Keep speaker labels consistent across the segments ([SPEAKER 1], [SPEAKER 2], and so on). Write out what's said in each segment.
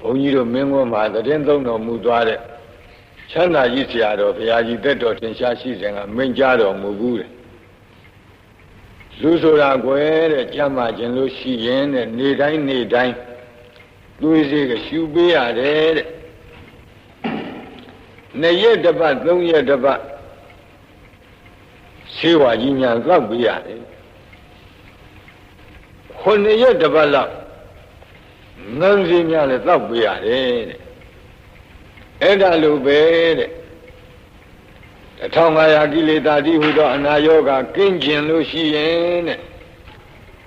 [SPEAKER 1] ဘုန်းကြီးတို့မင်းကွန်းမှာတရင်သုံးတော်မူသွားတဲ့ချမ်းသာကြီးဆရာတော်ဘုရားကြီးတက်တော်ထင်ရှားရှိစဉ်ကမိန့်ကြားတော်မူဘူးတဲ့လူဆိုတာကွယ်တဲ့ကြမ်းမာခြင်းလို့ရှိရင်တဲ့နေတိုင်းနေတိုင်းသွေးစေးကရှူပေးရတယ်တဲ့နှစ်ရက်တစ်ပတ်သုံးရက်တစ်ပတ်ဆေးဝါကြီးညာသောက်ပေးရတယ်ခုနှစ်ရက်တစ်ပတ်လောက် ငန်းစီများလည်းသောက်ပေးရတယ်တဲ့အဲ့ဒါလိုပဲတဲ့1500ကိလေသာတိဟုသောအနာယောဂကင်းကျင်လို့ရှိရင်တဲ့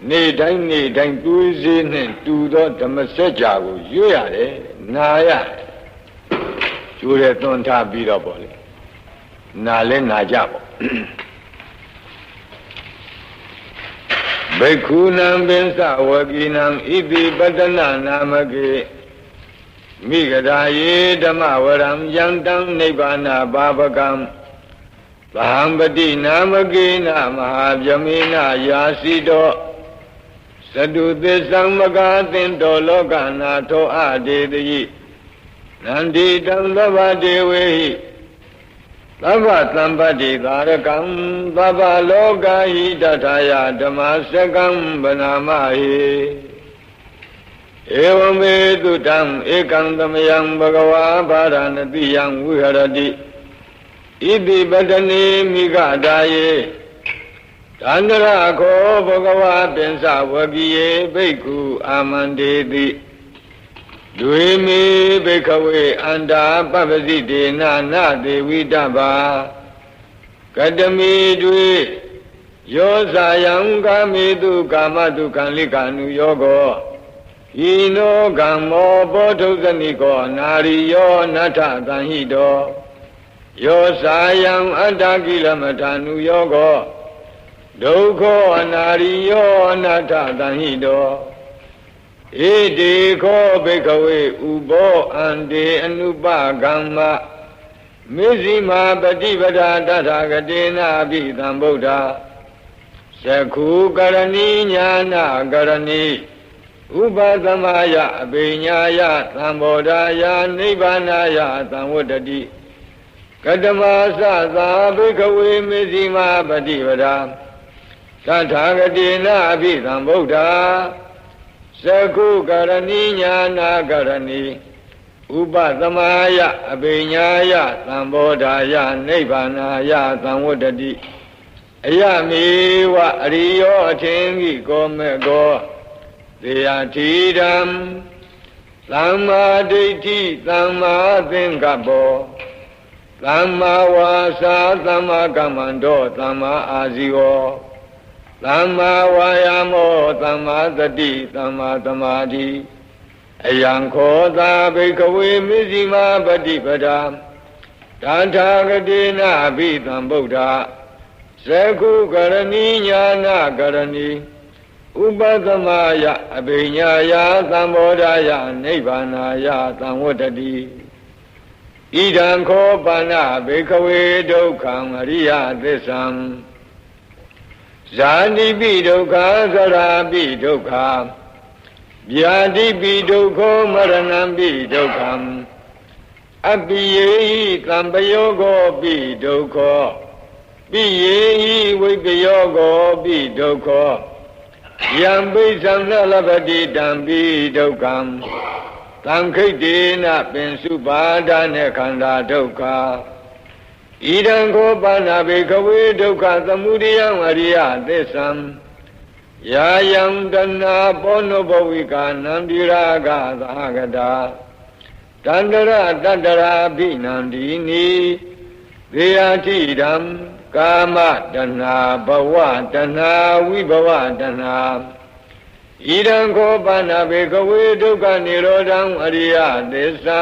[SPEAKER 1] နေတိုင်းနေတိုင်းသွေးစေးနဲ့တူသောဓမ္မစကြာကိုရွတ်ရတယ်နာရတယ်ကျိုးတဲ့သွန်ထားပြီးတော့ပေါ့လေနာလဲနာကြပေါ့ ဘိက္ခုနံပင်စဝကိနံဣတိပတနာနာမကေမိဂရာယေဓမ္မဝရံယံတံနိဗ္ဗာနာပါပကံသဟံပတိနာမကေနမဟာဗြမေနယာစီတောသတုသစ္ဆံမကာသင်တောလောကနာထောအဒေတိနန္ဒီတံသဗ္ဗဒေဝေဟိ သဗ္ဗသံပတ္တိသာရကံသဗ္ဗလောကဟိတထာယဓမ္မစကံဗနာမဟိဧဝမေတုတံဧကံသမယံဘဂဝါဗာရဏတိယံဝိဟရတိဣတိပတနေမိဂဒါယေတန္တရခောဘဂဝါပင်စဝကိယေဘိက္ခုအာမန္တေတိ ဒွေမေဘိခဝေအန္တာပပ္ပစိတေနာနာဒေဝိတဗာကတမိဒွေယောဇာယံကာမေတုကာမတုခံလိကာနုယောကောဣနောကမ္မောဘောဓုဇနိကောနာရိယောနထသံဟိတောယောဇာယံအတ္တကိလမထာနုယောကောဒုက္ခအနာရိယောအနတ္ထသံဟိတော ဣတိခောဘိကဝေဥဘောအန္တေအနုပကမ္မမေဇိမာပฏิပဒာတထာဂတေနာပိသံဗုဒ္ဓသခုကရဏီညာနာကရဏီဥပသမယအပိညာယသံဘောဓာယနိဗ္ဗာနာယသံဝတ္တတိကတမသသာဘိကဝေမေဇိမာပฏิပဒာသထာဂတိနာအပိသံဗုဒ္ဓ သကုကရဏီညာနာကရဏီဥပသမာယအပိညာယသံဘောဓာယနိဗ္ဗာနာယသံဝတ္တတိအယမေဝအရိယောအထင်ကြီးကောမေကောသေယတိဓမ္သမ္မာဒိဋ္ဌိသမ္မာသင်္ကပ္ပောသမ္မာဝါစာသမ္မာကမ္မန္တောသမ္မာအာဇီဝော သမ္မာဝါယာမောသမ္မာသတိသမ္မာသမာဓိအယံခောသာဘိကဝေမစ္စည်းမပฏิပဒာတန္ထာဂတိနာဘိသံဗုဒ္ဓသကုကရဏီညာနာကရဏီဥပသမယအဘိညာယသံဘောဓာယနိဗ္ဗာနာယသံဝတ္တတိဣဒံခောပါဏဘေကဝေဒုက္ခံအရိယသစ္ဆံ ဇာတိပိဒုက္ခသရာပိဒုက္ခဗျာတိပိဒုက္ခမရဏံပိဒုက္ခံအပိယေဟိသံပယောကောပိဒုက္ခပိယေဟိဝိပယောကောပိဒုက္ခယံပိသံနလပတိတံပိဒုက္ခံသံခိတ်တေနပင်စုပါဒနဲ့ခန္ဓာဒုက္ခ ဣဒံခောပါဏဘေကဝေဒုက္ခသမုဒယံအရိယသစ္ဆံယာယံတဏပောနုဘဝိကာနံတိရာဂသာဂတာတန္တရတတ္တရာဘိနန္ဒီနိသေယတိဓမ္ကာမတဏဘဝတဏဝိဘဝတဏဣဒံခောပါဏဘေကဝေဒုက္ခនិရောဓံအရိယသစ္ဆံ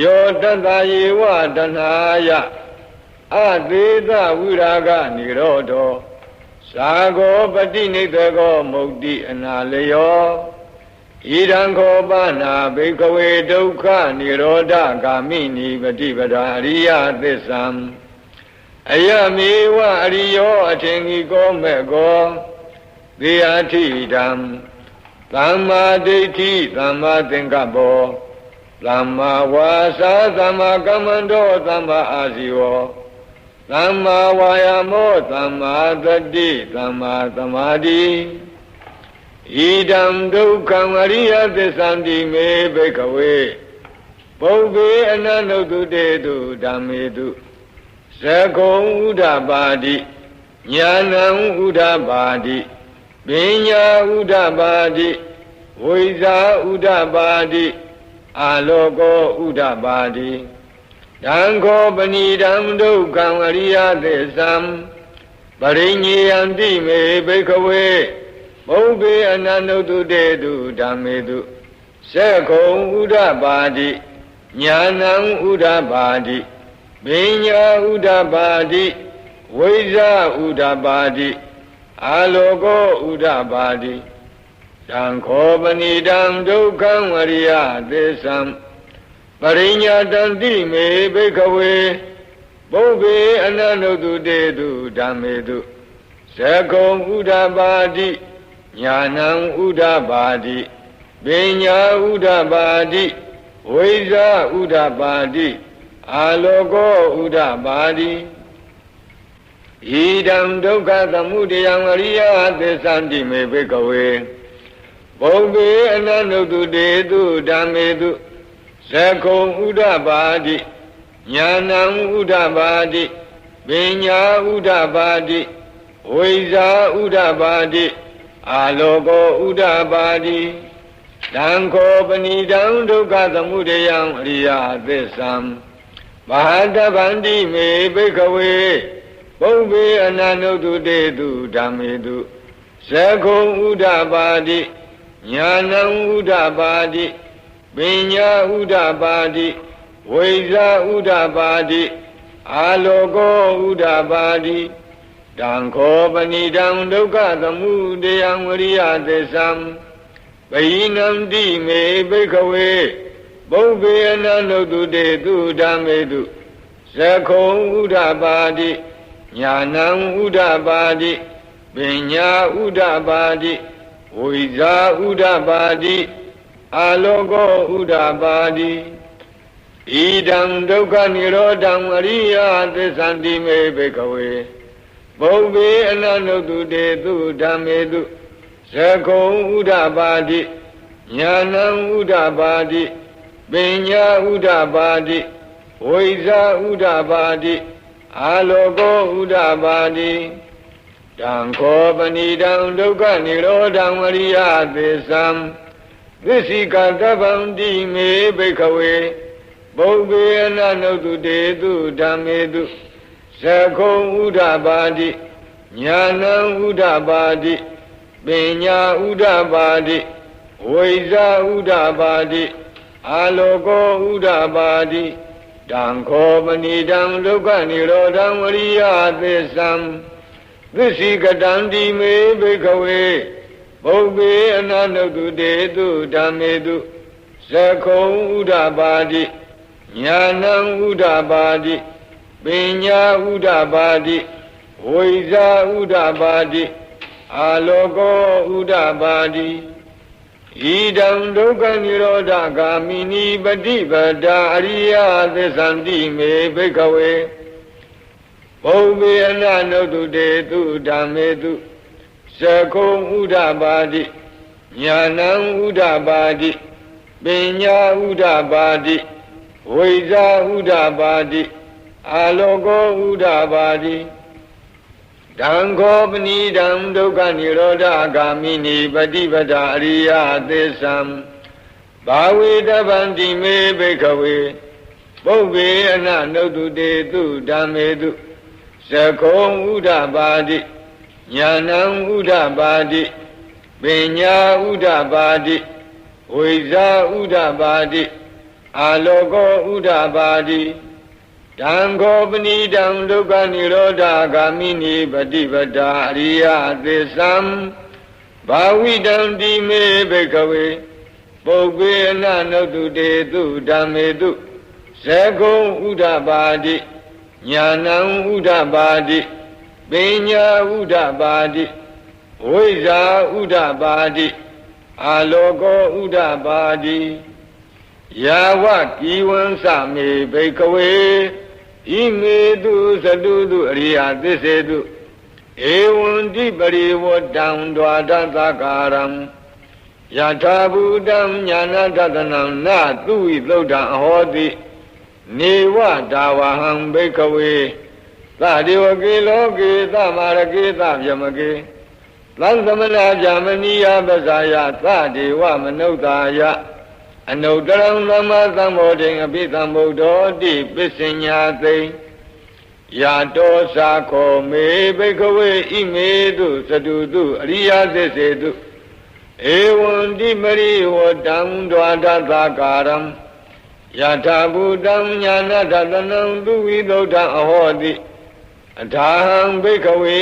[SPEAKER 1] ယောတတ္တယေဝတဏှာယအသေးသဝိရာဂនិရောဓောသာဂောပฏิနိဒကောမုတ်တိအနာလယောဣဒံခောပါဏဘိကဝေဒုက္ခនិရောဓဂာမိနိပฏิပဒာအရိယသစ္ဆံအယမေဝအရိယောအထင်ကြီးကောမဲ့ကောသေယထိတံ သမ္မာဒိဋ္ဌိသမ္မာသင်္ကပ္ပော သမ္မာဝါစာသမ္မာကမ္မန္တောသမ္မာအာဇီဝောသမ္မာဝါယာမောသမ္မာသတိသမ္မာသမာဓိဣဒံဒုက္ခံအရိယသစ္ဆန္တိမေဘိကဝေပုဗ္ဗေအနန္တုတုတေတုဓမ္မေတုသကုံဥဒ္ဓပါတိညာဏံဥဒ္ဓပါတိပညာဥဒ္ဓပါတိဝိဇာဥဒ္ဓပါတိ အာလောကောဥဒ္ဓပါတိတံခောပဏိတံဒုက္ခံအရိယသစ္ဆံပရိညေယံတိမေဘိခဝေဘုဗ္ဗေအနန္တုတုတေတုဓမ္မေတုသက္ခုံဥဒ္ဓပါတိညာဏံဥဒ္ဓပါတိပညာဥဒ္ဓပါတိဝိဇာဥဒ္ဓပါတိအာလောကောဥဒ္ဓပါတိ တံခောပဏိတံဒုက္ခံဝရိယသစ္ဆံပရိညာတံတိမေဘိခဝေဘုဗ္ဗေအနန္တုတေတုဓမ္မေတုသကုံဥဒ္ဓပါတိညာဏံဥဒ္ဓပါတိပညာဥဒ္ဓပါတိဝိဇာဥဒ္ဓပါတိအာလောကောဥဒ္ဓပါတိဣဒံဒုက္ခသမုဒယံအရိယသစ္ဆန္တိမေဘိကဝေ ဘုံဘေအနန္တုတေတုဓမ္မေတုသကုံဥဒ္ဓပါတိညာဏံဥဒ္ဓပါတိပညာဥဒ္ဓပါတိဝိဇာဥဒ္ဓပါတိအာလောကောဥဒ္ဓပါတိတံခောပဏိတံဒုက္ခသမုဒယံအရိယသစ္ဆံမဟာတဗန္တိမေဘိခဝေဘုံဘေအနန္တုတေတုဓမ္မေတုသကုံဥဒ္ဓပါတိ ညာဏံဥဒ္ဓပါတိပညာဥဒ္ဓပါတိဝိဇာဥဒ္ဓပါတိအာလောကောဥဒ္ဓပါတိတံခောပဏိတံဒုက္ခသမုဒယံဝရိယသစ္ဆံပယိနံတိမေဘိခဝေဘုဗ္ဗေအနန္တုတေတုဓမ္မေတုသကုံဥဒ္ဓပါတိညာဏံဥဒ္ဓပါတိပညာဥဒ္ဓပါတိ ဝိဇာဥဒ္ဓပါတိအာလောကောဥဒ္ဓပါတိဣဒံဒုက္ခនិရောဓံအရိယသစ္ဆန္တိမေဘိကဝေဘုဗ္ဗေအနန္တုတေတုဓမ္မေတုသကုံဥဒ္ဓပါတိညာဏံဥဒ္ဓပါတိပညာဥဒ္ဓပါတိဝိဇာဥဒ္ဓပါတိအာလောကောဥဒ္ဓပါတိ တံခောပဏိတံဒုက္ခនិရောဓံဝရိယသစ္ဆံသစ္စိကတဗံတိမေဘိခဝေဘုဗ္ဗေအနနုတုတေတုဓမ္မေတုသကုံဥဒ္ဓပါတိညာဏံဥဒ္ဓပါတိပညာဥဒ္ဓပါတိဝိဇာဥဒ္ဓပါတိအာလောကောဥဒ္ဓပါတိတံခောပဏိတံဒုက္ခនិရောဓံဝရိယသစ္ဆံ သစ္စိကတံတိမေဘိခဝေဘုဗ္ဗေအနန္တုတေတုဓမ္မေတုသကုံဥဒ္ဓပါတိညာဏံဥဒ္ဓပါတိပညာဥဒ္ဓပါတိဝိဇာဥဒ္ဓပါတိအာလောကောဥဒ္ဓပါတိဣဒံဒုက္ခនិရောဓဂာမိနိပฏิပဒါအရိယသစ္ဆန္တိမေဘိကဝေ ဘုံမေအနနုတုတေတုဓမ္မေတုသကုံဥဒ္ဓပါတိညာဏံဥဒ္ဓပါတိပညာဥဒ္ဓပါတိဝိဇာဥဒ္ဓပါတိအာလောကောဥဒ္ဓပါတိတံခောပဏိတံဒုက္ခនិရောဓဂာမိနိပฏิပဒအရိယသစ္ဆံဘာဝေတဗန္တိမေဘိခဝေပုဗ္ဗေအနနုတုတေတုဓမ္မေတု သကုံဥဒ္ဓပါတိညာဏံဥဒ္ဓပါတိပညာဥဒ္ဓပါတိဝိဇာဥဒ္ဓပါတိအာလောကောဥဒ္ဓပါတိတံခောပဏိတံဒုက္ခនិရောဓဂာမိနိပฏิပဒါအရိယသစ္ဆံဘာဝိတံတိမေဘိကဝေပုဂ္ဂေအနနုတုတေတုဓမ္မေတုဇကုံဥဒ္ဓပါတိ ညာဏံဥဒ္ဓပါတိပညာဥဒ္ဓပါတိဝိဇာဥဒ္ဓပါတိအာလောကောဥဒပါတိယာဝကိဝံသမေဘိကဝေဣမေတုသတုတုအရိယသစ္စေတုဧဝံတိပရိဝတံဒွါဒသကာရံယထာဘူတံညာနာတတနံနသူဝိသုဒ္ဓံအဟောတိ နေဝဒါဝဟံဘိကဝေသဒေဝကေလောကေသမာရကေသဗျမကေသံသမနာဗျမနိယပဇာယသဒေဝမနုဿာယအနုတရံသမ္မာသမ္ဗောဓိအပိသမ္ဗုဒ္ဓောတိပစ္စညာသိယာတောသာခောမေဘိကဝေဣမေတုသတုတုအရိယသစ္စေတုဧဝံတိမရိဝတံဒွါဒသကာရံ ယထာဘူတံညာနာတတနံသူဝိသုဒ္ဓအဟောတိအထာဟံဘိကဝေ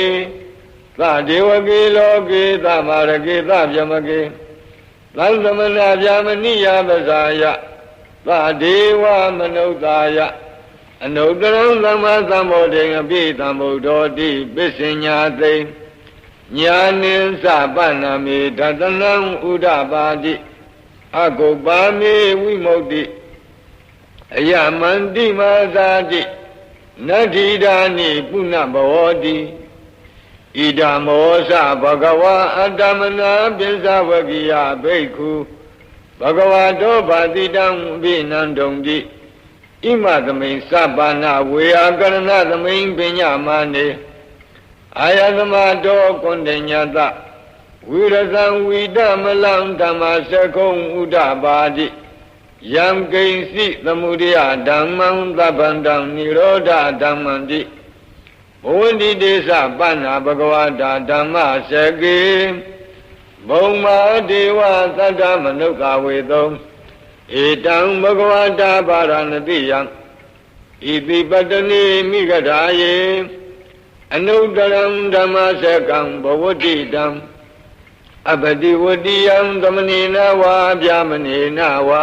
[SPEAKER 1] သဒေဝကေလောကေသမာရကေသဗျမကေသံသမနာဗျာမနိယပဇာယသဒေဝမနုဿာယအနုတ္တရံသမ္မာသမ္ဗောဓိအပိသမ္ဗုဒ္ဓောတိပစ္စညာသိညာနိသပနာမေတတနံဥဒပါတိအကုပ္ပါမေဝိမု ക്തി အယမန္တိမာသာတိနတ္ထိဒာနိပုဏ္ဏဘောတိဣဒမောသဘဂဝါအတ္တမနာပိစ္ဆဝကိယဘိက္ခုဘဂဝါတောဗာတိတံဘိနန္တုံတိဣမသမိန်စပါဏဝေယကရဏသမိန်ပညာမာနေအာယသမတောကွန်တညတဝိရဇံဝိတမလံဓမ္မစကုံဥဒပါတိ ယံကိဉ္စီသမုဒယဓမ္မံသဗ္ဗန္တံនិရောဓဓမ္မံတိဘဝန္တိတေသပဏ္ဏဘဂဝတာဓမ္မစကေဘုံမာဒေဝသတ္တမနုဿဝေသုံဧတံဘဂဝတာပါရဏတိယံဣတိပတနေမိဂဓာယေအနုတရံဓမ္မစကံဘဝတိတံအပတိဝတိယံသမဏေနဝါဗျာမဏေနဝါ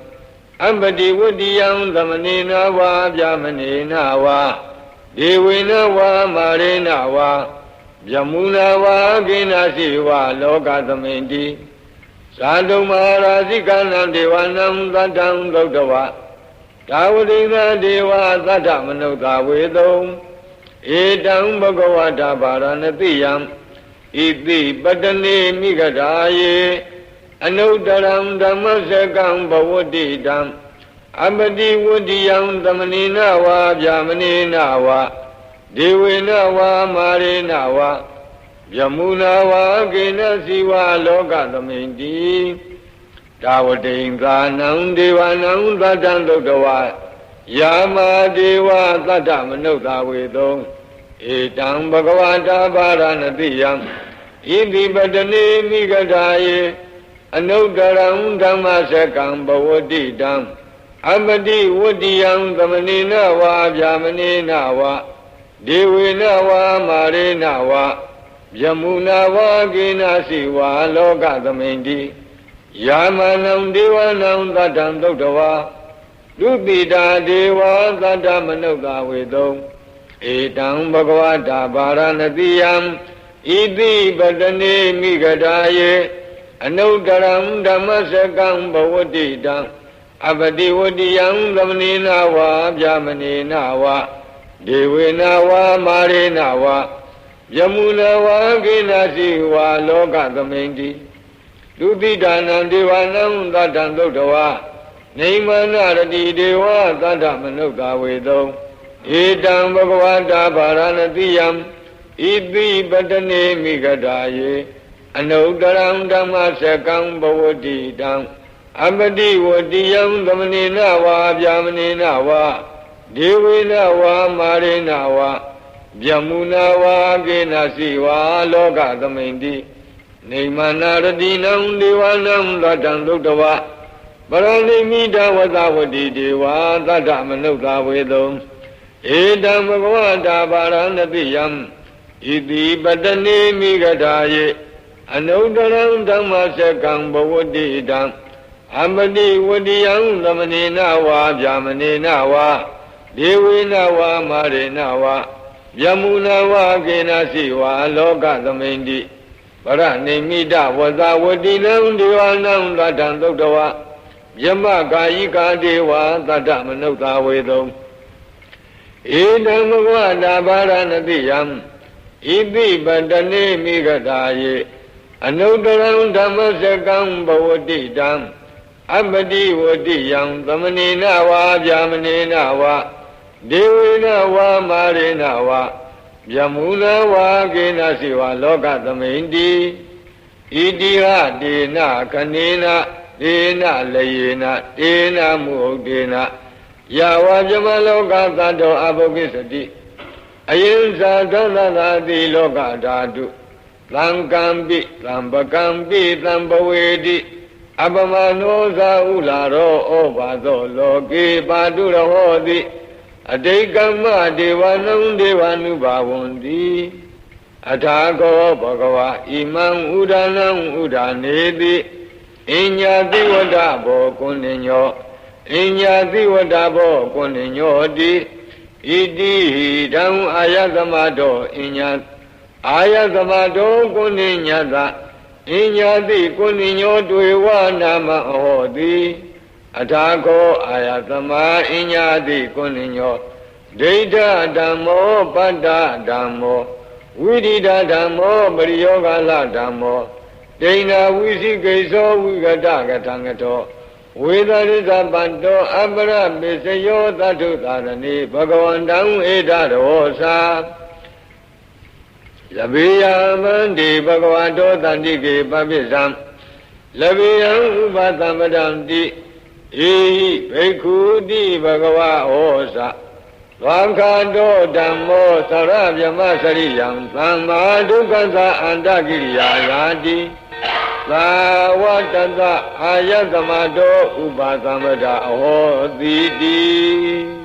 [SPEAKER 1] အပတိဝတ္တိယံသမဏေနဝါဗျာမဏေနဝါဒေဝေနဝါမာရေနဝါယမုနာဝါကိနာစီဝါလောကသမိန်တိသာတုမဟာရာဇိကနံဒေဝနံသတ္တံသုတ်တဝဒါဝတိနာဒေဝသတ္တမနုဿဝေတုံဧတံဘဂဝတာပါရဏတိယံဣတိပတနေမိဂဓာယေ အနုတရံဓမ္မစကံဘဝတိတံအပတိဝတ္တိယံသမဏိနဝါဗျာမဏိနဝါဒေဝေနဝါမာရေနဝါယမုနာဝါကိနစီဝါလောကသမိန်တိဒါဝတိန်သာနံဒေဝနံသတ္တံသုတ်တဝါယာမဒေဝသတ္တမနုဿဝေသုံဧတံဘဂဝတာပါရဏတိယံဣတိပတနေမိဂဓာယေ အနုတရံဓမ္မစကံဘဝတိတံအပတိဝတ္တိယံသမဏေနဝါဗျာမဏေနဝါဒေဝေနဝါမာရေနဝါယမုနာဝါကိနာစီဝါလောကသမိန်တိယာမနံဒေဝနံသတ္တံသုတ်တဝါဒုတိတာဒေဝသတ္တမနုဿဝေသုံဧတံဘဂဝတာဗာရဏတိယံဣတိပတနေမိဂဓာယေ အနုတရံဓမ္မစကံဘဝတိတံအပတိဝတိယံသမဏေနဝါဗျာမဏေနဝါဒေဝေနဝါမာရေနဝါယမုနဝါကိနာစီဝါလောကသမိန်တိဒုတိဒါနံဒေဝနံသတ္တံသုတ်တဝါနေမနာရတိဒေဝသတ္တမနုဿဝေသုံဧတံဘဂဝတာဗာရဏတိယံဣတိပတနေမိဂတာယေ အနုတရံဓမ္မစကံဘဝတိတံအပတိဝတိယံသမဏေနဝါဗျာမဏေနဝါဒေဝေနဝါမာရေနဝါဗျမုနာဝါကေနစီဝါလောကသမိန်တိနေမနာရတိနံဒေဝနံလတံသုတ်တဝပရဏိမိတဝသဝတိဒေဝသတ္တမနုဿဝေတုံဧတံဘဂဝတာပါရဏတိယံဣတိပတနေမိဂတာယေ အနုတရံဓမ္မစကံဘဝတိတံအမတိဝတိယံသမနေနဝါဗျာမနေနဝါဒေဝေနဝါမာရေနဝါယမုနဝါကေနစီဝါလောကသမိန်တိပရဏိမိတဝဇဝတိနံဒေဝနံသတ္တံသုတ်တဝယမကာယိကာဒေဝသတ္တမနုဿဝေတုံဧတံဘဂဝတာဘာရဏတိယံဣတိပတနေမိဂတာယေ အနုတရံဓမ္မစကံဘဝတိတံအပတိဝတိယံသမဏေနဝါဗျာမဏေနဝါဒေဝေနဝါမာရေနဝါယမုနဝါကေနစီဝါလောကသမိန်တိဣတိဟဒေနခနေနဒေနလယေနဒေနမုဟုတ်ဒေနယဝပြမလောကသတ္တောအဘုကိစတိအယိဇာဒသသာတိလောကဓာတု သံကံပိသံပကံပိသံဘဝေတိအပမနောဇာဥလာရောဩဘာသောလောကေပါတုရဟောတိအတိတ်ကမ္မဒေဝနံဒေဝ ानु ဘာဝန္တိအထာကောဘဂဝါဣမံဥဒနံဥဒနေတိအညာတိဝဒဘောကုဏ္ဏညောအညာတိဝဒဘောကုဏ္ဏညောတိဣတိဟိတံအာယသမတောအညာ အာယသမတောကုဏ္ဏညတအညာတိကုဏ္ဏညောတွေဝနာမဟောတိအထာကောအာယသမအညာတိကုဏ္ဏညောဒိဋ္ဌဓမ္မောပတ္တဓမ္မောဝိရိဒဓမ္မောပရိယောဂလဓမ္မောဒိဏဝိသိကိသောဝိကတကထံကတောဝေဒရိသပတ္တောအပရပိစယောသတ္ထုသာရဏိဘဂဝန္တံဧတရောသာ လဘေယမန္တိဘဂဝတောတန္တိကေပပိသံလဘေယံဥပသမ္ပဒံတိဧဟိဘိက္ခုတိဘဂဝဟောသာဝံခန္တောဓမ္မောသရဗျမစရိယံသမ္မာဒုက္ခသာအန္တကိရိယာယာတိသာဝတ္တအာယသမတောဥပါသမ္ပဒအဟောတိတိ